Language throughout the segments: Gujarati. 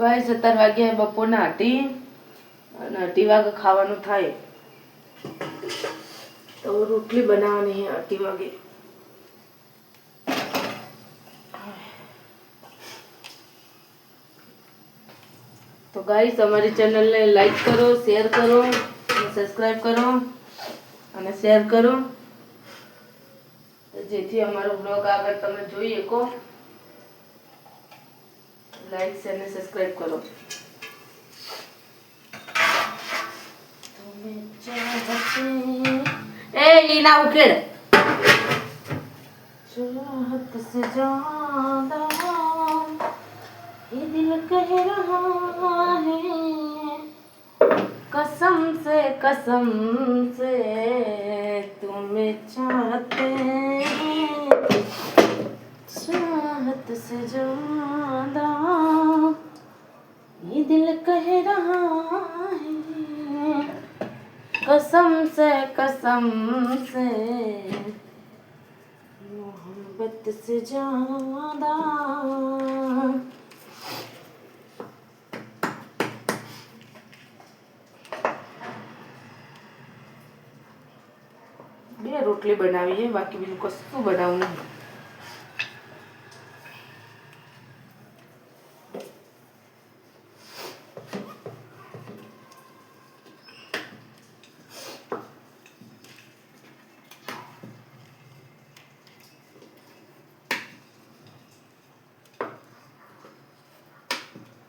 ગાઈસ સત્તર વાગ્યા બપોરના હતી અને અઢી વાગે ખાવાનું થાય. તો રોટલી બનાવવાની અઢી વાગે. તો ગાઈસ અમારી ચેનલને લાઈક કરો શેર કરો સબસ્ક્રાઈબ કરો, અને શેર કરો. જેથી અમારો બ્લોગ આગળ તમે જોઈ શકો. लाइक शेयर एंड सब्सक्राइब करो। ए ना उकेड़ चाहत से ज़्यादा ये दिल कह रहा है। कसम से कसम से तुम्हें चाहते हैं। चाहत से ज्यादा ये दिल कह रहा है कसम से कसम से मोहब्बत से ज्यादा બે રોટલી બનાવી છે બાકી બીજું કશું બનાવવું નહીં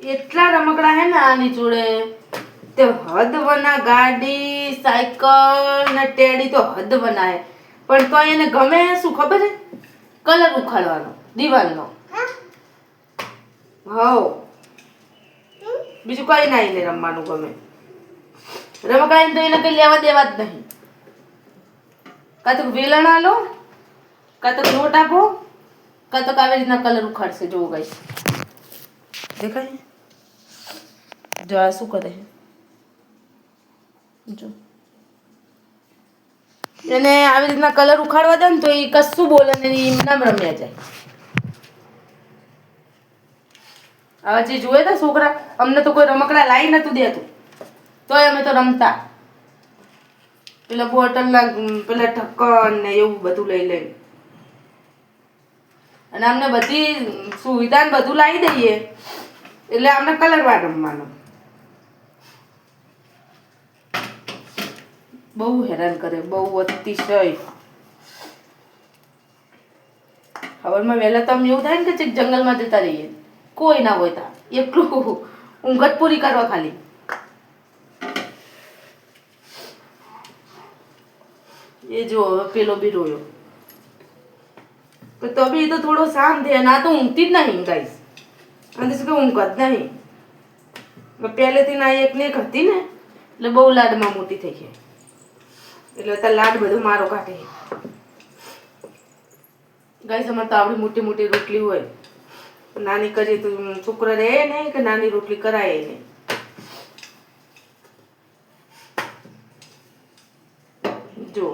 એટલા રમકડા હે ને આની જોડે? તે હદ વના ગાડી, સાયકલ ને ટેડી તો હદ વના હે. પણ તો એને ગમે શું ખબર છે કલર ઉખાડવાનો, દિવાલનો. હવ. બીજું કઈ ના એને રમવાનું ગમે. રમકડા એને તો એને કઈ લેવા દેવા જ નહીં. કાં તો વેલણ આલો, કાં તો નોટ આપો કાં તો આવી રીતના કલર ઉખાડશે, જોવું ગાઈસ દેખાય જો આ શું કરે છે જો એને આવી રીતના કલર ઉખાડવા દે ને તો એ કશું બોલે ને નામ રમ્યા જાય આવા જે જોયે તા છોકરા અમને તો કોઈ રમકડા લાવી નતું દેતું તોય અમે તો રમતા પેલા બોટલના પેલા ઢક્કન ને એવું બધું લઈ લઈને અને અમને બધી સુવિધા બધું લાવી દઈએ એટલે આપણે કલરવાર રમવાનો. બહુ હેરાન કરે, બહુ અતિશય. ખબરમાં વહેલા તો અમને એવું થાય ને કે જંગલમાં જતા રહીએ, કોઈ ના હોય તા એકલું ઊંઘ જ પૂરી કરવા ખાલી. એ જો હવે પેલો બી રોયો. તો બી તો થોડો શાંત થયા ના તો ઊંઘતી જ નહીં ગાઈસ અને શું કે ઊંઘ જ નહીં. પહેલેથી ના એક એક હતી ને, એટલે બહુ લાડમાં મોટી થઈ ગઈ. એટલે અત્યારે લાડ બધો મારો કાઢે. ગઈ સમય તો આવડી મોટી મોટી રોટલી હોય. નાની કરીએ તો છોકરો રહે નહીં કે નાની રોટલી કરાય નહીં. જો,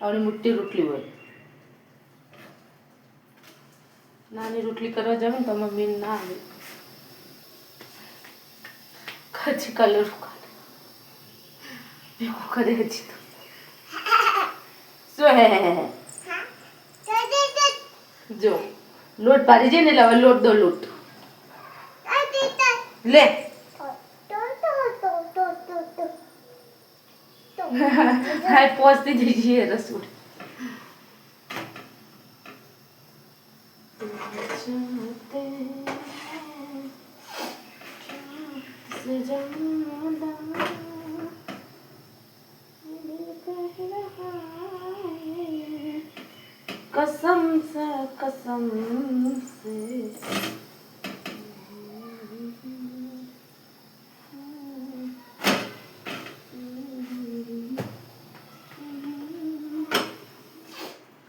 આવડી મોટી રોટલી હોય. નાની રોટલી કરવા જાવ ને તો મમ્મી ના આવે. કચ્છી કલર ભેગો કરે હજી તો. જો લોટ પાડી જાય ને એટલે હવે લોટ દો લોટ. લે. હા પહોંચતી જઈ છીએ રસોડ.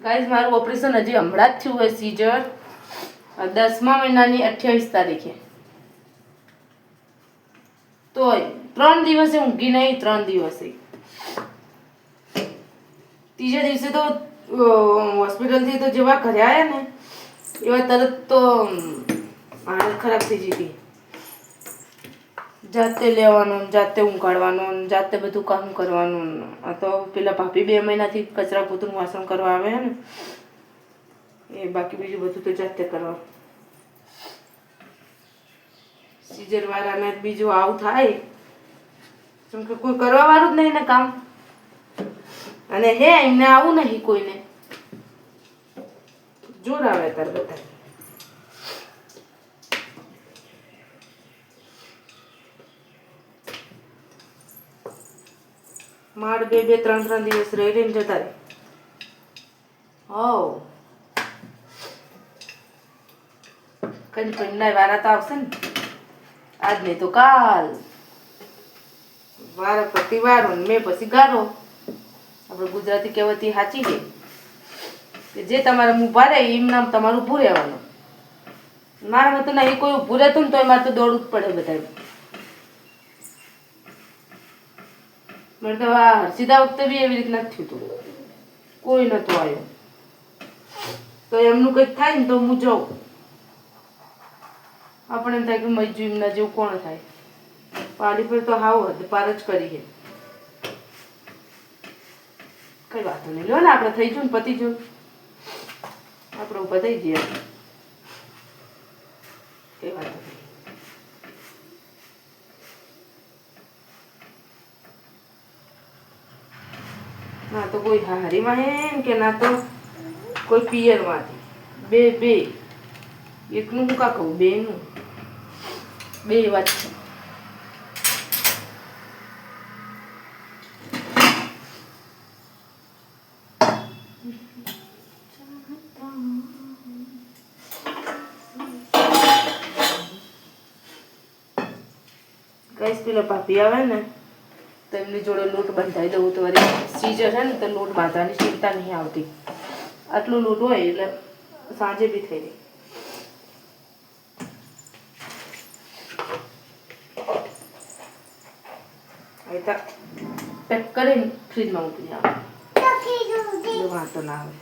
ગાઈઝ મારું ઓપરેશન હજી હમણાં જ થયું હોય સીઝર દસમા મહિનાની અઠ્યાવીસ તારીખે. તોય ત્રણ દિવસે ઊંઘી નહીં, ત્રણ દિવસે. ત્રીજા દિવસે તો હોસ્પિટલથી તો જેવા ઘરે આવ્યા ને, એવા તરત તો હાલત ખરાબ થઈ જતી જાતે લેવાનું, જાતે ઊંઘાડવાનું ને જાતે બધું કામ કરવાનું. આ તો પેલા ભાભી બે મહિનાથી કચરા પોતું વાસણ કરવા આવે ને, એ બાકી બીજું બધું તો જાતે કરવાનું સીઝર વાળાને બીજું આવું થાય, કેમ કે કોઈ કરવા વાળું જ નહીં ને કામ. અને હે, એમને આવું નહીં કોઈને. જોર આવે તાર બધા માડ બે બે ત્રણ ત્રણ દિવસ રહી રહીને જતા હોવ. કઈ પેનના વારા તો આવશે ને. આજ નહીં તો કાલ. વારા પછી વારો મેં પછી ગારો. આપણે ગુજરાતી કહેવતી સાચી છે. કે જે તમારે મું ભારે એમ નામ તમારું ભૂ રહેવાનું મારા મત ના, એ કોઈ ઊભું રહેતું ને તો મારે તો દોડવું જ પડે બધા મને તો આ હર્ષિદા વખતે બી એવી રીતના જ થયું હતું. કોઈ નહોતું આવ્યું. તો એમનું કંઈક થાય ને તો હું જાઉં. આપણે એમ થાય કે મજુ એમના જેવું કોણ થાય? પાડી પર તો હાવ હદ પાર જ કરી છે. કઈ વાંધો નહીં. લો ને આપણે થઈ જવું ને પતી જવું આપણે ઊભા થઈ જઈએ કઈ વાંધો નહીં ના તો કોઈ હારીમાં હે કે ના તો કોઈ પિયરમાંથી. બે બે. એકનું હું કા કહું? બેનું? બે વાત છે. ગઈસ પેલા પાપી આવે ને તો એમની જોડે લોટ બંધાઈ દઉં. તો વળી સીઝર છે ને, તો લોટ બાંધવાની ચિંતા નહીં આવતી. આટલું લોટ હોય એટલે સાંજે બી થઈ જાય. પેક કરીને ફ્રીજમાં મૂકી એટલે વાંધો ના આવે.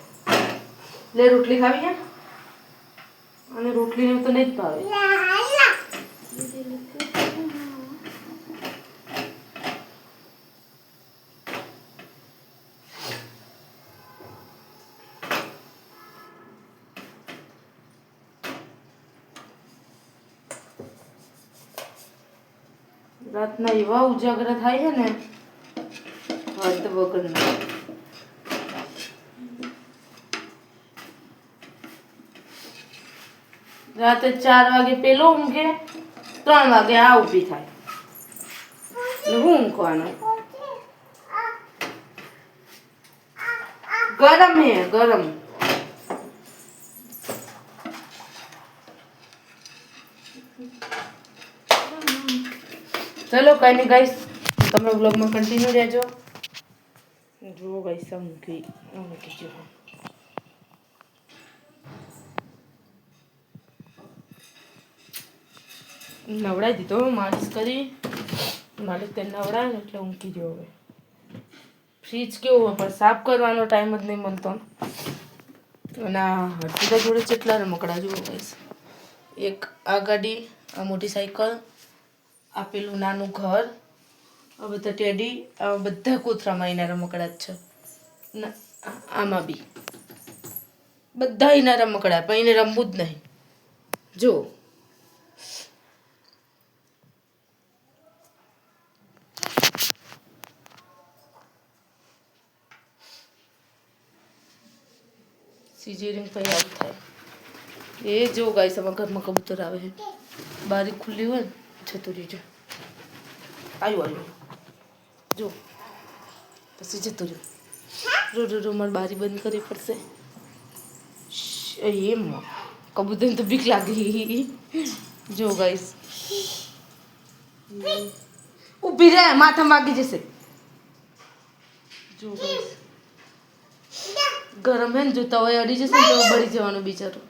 લે, રોટલી ખાવી છે? અને રોટલી તો નહીં જ ભાવે. રાતના એવા ઉજાગરા થાય છે ને હદ વગરના રાતે ચાર વાગે પેલો ઊંઘે, ત્રણ વાગે આ ઊભી થાય. એટલે હું ઊંઘવાનું? ગરમ હે, ગરમ. ચલો, કઈ નહીં ગાઈસ તમે બ્લોગમાં કન્ટિન્યુ રહેજો. જુઓ ગાઈસ, આ મૂકી મૂકી જો નવડાવી દીધો માલિશ કરી. માલિશ તેને નવડાવે એટલે ઊંઘી ગયો હવે. ફ્રીજ કેવું હોય, પણ સાફ કરવાનો ટાઈમ જ નહીં મળતો. અને આ હર્ષિતા જોડે કેટલા રમકડા જુઓ ગાઈશ એક આ ગાડી, આ મોટી સાયકલ આ પેલું નાનું ઘર. આ બધા ટેડી બધા કોથરામાં એના રમકડા જ છે આમાં બી. બધા એના રમકડા પણ એને રમવું જ નહીં. જો. સિઝેરિંગ પછી આવું થાય. એ જો ગાય અમારા ઘરમાં કબૂતર આવે છે. બારી ખુલ્લી હોય ને જતું રહેજો આવ્યું આવ્યું જો પછી જતું રહ્યું રો રો રો મારે બારી બંધ કરવી પડશે શ્શ, એ એમ કબૂતરને તો બીક લાગી જો ગાઈસ ઊભી રહે માથા વાગી જશે જો ગાઈસ ગરમ હે ને જો તવાઈ અડી જશે ને તો બળી જવાનું બિચારું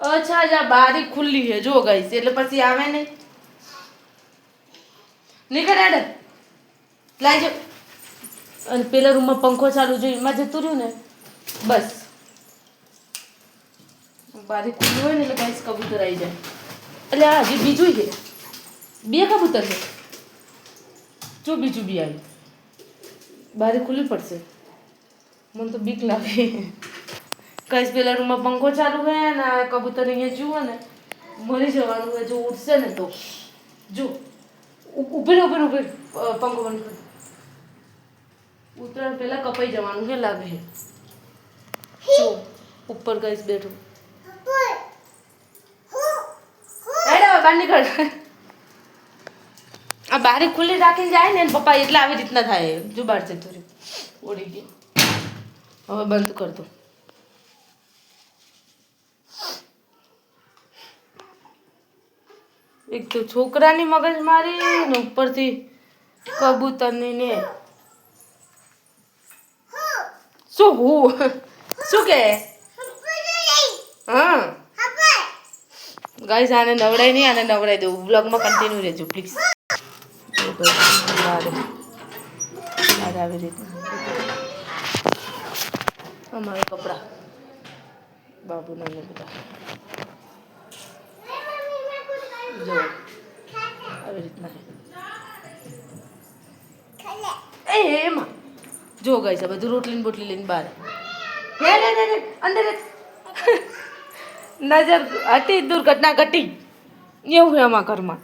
અચ્છા જા બારી ખુલ્લી છે. જો ગઈ એટલે પછી આવે નહીં. નીકળ લાઈ જાવ અને પેલા રૂમમાં પંખો ચાલુ જો એમાં જતું રહ્યું ને? બસ. બારી ખુલ્લી હોય ને એટલે ગાઈસ કબૂતર આવી જાય. એટલે આ હજી બીજું છે, બે કબૂતર છે. જો બીજું બી આવ્યું બારી ખુલ્લી પડશે. મને તો બીક લાગે. કઈશ પેલા રૂમમાં પંખો ચાલુ હોય ને આ કબૂતર અહીંયા જુઓ ને મરી જવાનું હોય જો ઉઠશે ને તો. જો ઉભેર રહે, ઊભી પંખો બંધ કર. ઉતરાણ પહેલાં કપાઈ જવાનું કે લાગે છે જો ઉપર ગઈશ બેઠું. બહાર નીકળ. આ બારી ખુલ્લી રાખીને જાય ને પપ્પા એટલે આવી રીતના થાય. જો બહાર જતો રહ્યો. ઉડી ગયો. હવે બંધ કર એક તો છોકરાની મગજ મારી ને ઉપરથી કબૂતરની ને. શું હું? શું કે? હા. ગાઈસ આને નવડાય નહીં, આને નવડાઈ દઉં. બ્લોગમાં કન્ટિન્યુ રહેજો પ્લીઝ આવી રીતના અમારા કપડાં. બાબુના બધા. જો. આવી રીતના. એ એમાં. જો ગઈ છે, બધું રોટલી બોટલી લઈને બહાર. અંદર નજર હતી દુર્ઘટના ઘટી. એવું અમારા ઘરમાં.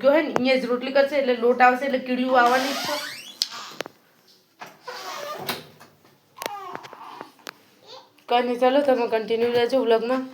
પેલો હોય ને અહીંયા જ રોટલી કરશે એટલે લોટ આવશે એટલે કીડીયું આવવાની છે. કઈ નહીં ચાલો તમે કન્ટિન્યુ રહેજો વ્લોગમાં